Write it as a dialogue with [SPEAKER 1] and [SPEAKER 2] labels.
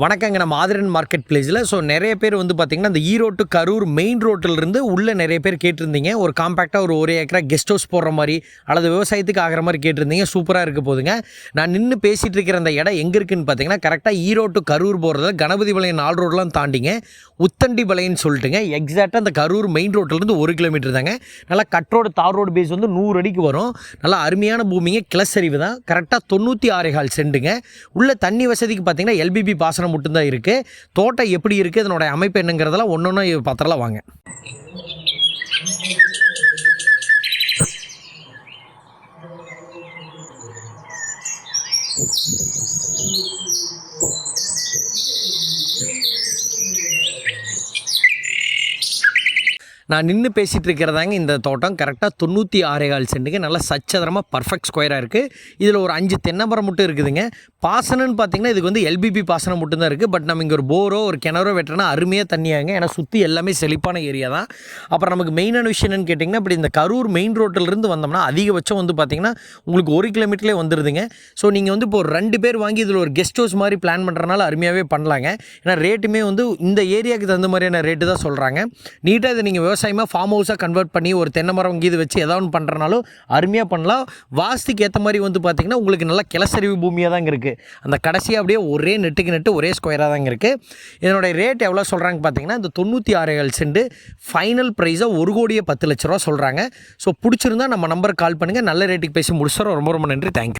[SPEAKER 1] வணக்கங்க. நம்ம ஆதிரன் மார்க்கெட் பிளேஸில் ஸோ நிறைய பேர் வந்து பார்த்திங்கன்னா இந்த ஈரோட்டு கரூர் மெயின் ரோட்டிலிருந்து உள்ளே நிறைய பேர் கேட்டிருந்தீங்க. ஒரு காம்பேக்டாக ஒரு ஒரு ஏக்கரா கெஸ்ட் ஹவுஸ் போடுற மாதிரி அல்லது விவசாயத்துக்கு ஆகிற மாதிரி கேட்டிருந்தீங்க. சூப்பராக இருக்க போதுங்க. நான் நின்று பேசிகிட்டு இருக்கிற அந்த இடம் எங்கே இருக்குதுன்னு பார்த்தீங்கன்னா கரெக்டாக ஈரோட்டு கரூர் போகிறதுல கணபதி பாளையம் நாலு ரோடெலாம் தாண்டிங்க. உத்தண்டி பாளையம்னு சொல்லிட்டுங்க. எக்ஸாக்டாக அந்த கரூர் மெயின் ரோட்டிலேருந்து ஒரு கிலோமீட்டர் தாங்க. நல்லா cut road tar road base வந்து நூறு அடிக்கு வரும். நல்லா அருமையான பூமிங்க. கிளசரிவு தான். கரெக்டாக தொண்ணூற்றி ஆறு ஹால் செண்டுங்க உள்ள தண்ணி வசதிக்கு பார்த்தீங்கன்னா எல்பிபி பாசனம் மட்டும்தான் இருக்குது தோட்டம் எப்படி இருக்குது அதனுடைய அமைப்பு என்னங்கிறதெல்லாம் ஒன்று ஒன்று பத்திரலாம் வாங்க. நான் நின்று பேசிகிட்டு இருக்கிறதாங்க இந்த தோட்டம். கரெக்டாக தொண்ணூற்றி ஆறே கால் நல்லா சச்சதரமாக பர்ஃபெக்ட் ஸ்கொயராக இருக்குது இதில் ஒரு அஞ்சு தென்னை மரம் மட்டும் இருக்குதுங்க. பாசனம்னு பார்த்தீங்கன்னா இதுக்கு வந்து எல்பிபி பாசனம் மட்டும்தான் இருக்குது பட் நம்ம இங்கே ஒரு போரோ ஒரு கிணறோ வெட்டினா அருமையாக தண்ணியாங்க. ஏன்னா சுற்றி எல்லாமே செழிப்பான ஏரியா தான். அப்புறம் நமக்கு மெயினான விஷயம் என்னன்னு கேட்டிங்கன்னா இப்படி இந்த கரூர் மெயின் ரோட்டிலிருந்து வந்தோம்னா அதிகபட்சம் வந்து பார்த்திங்கன்னா உங்களுக்கு ஒரு கிலோமீட்டர்லேயே வந்துடுதுங்க ஸோ நீங்கள் வந்து இப்போ ஒரு ரெண்டு பேர் வாங்கி இதில் ஒரு கெஸ்ட் ஹவுஸ் மாதிரி பிளான் பண்ணுறனால அருமையாகவே பண்ணலாங்க. ஏன்னா ரேட்டுமே வந்து இந்த ஏரியாவுக்கு தகுந்த மாதிரியான ரேட்டு தான் சொல்கிறாங்க நீட்டாக இதை நீங்கள் விவசாயமாக ஃபார்ம் ஹவுஸாக கன்வெர்ட் பண்ணி ஒரு தென்னை மரம் கீது வச்சு ஏதாவது ஒன்று பண்ணுறனாலும் அருமையாக பண்ணலாம். வாஸ்துக்கு ஏற்ற மாதிரி வந்து பார்த்திங்கன்னா உங்களுக்கு நல்லா கிளசரிவு பூமியாக தாங்க இருக்குது அந்த கடைசியாக அப்படியே ஒரே நெட்டுக்கு நெட்டு ஒரே ஸ்கொயராக தாங்க இருக்குது இதனுடைய ரேட் எவ்வளோ சொல்கிறாங்க பார்த்தீங்கன்னா இந்த தொண்ணூற்றி ஆறு ஏழு சென்ட் ஃபைனல் ப்ரைஸாக ஒரு கோடியே பத்து லட்ச ரூபா சொல்கிறாங்க ஸோ பிடிச்சிருந்தா நம்ம நம்பருக்கு கால் பண்ணுங்கள் நல்ல ரேட்டுக்கு பேசி முடிச்சிடறோம். ரொம்ப ரொம்ப நன்றி. தேங்க்யூ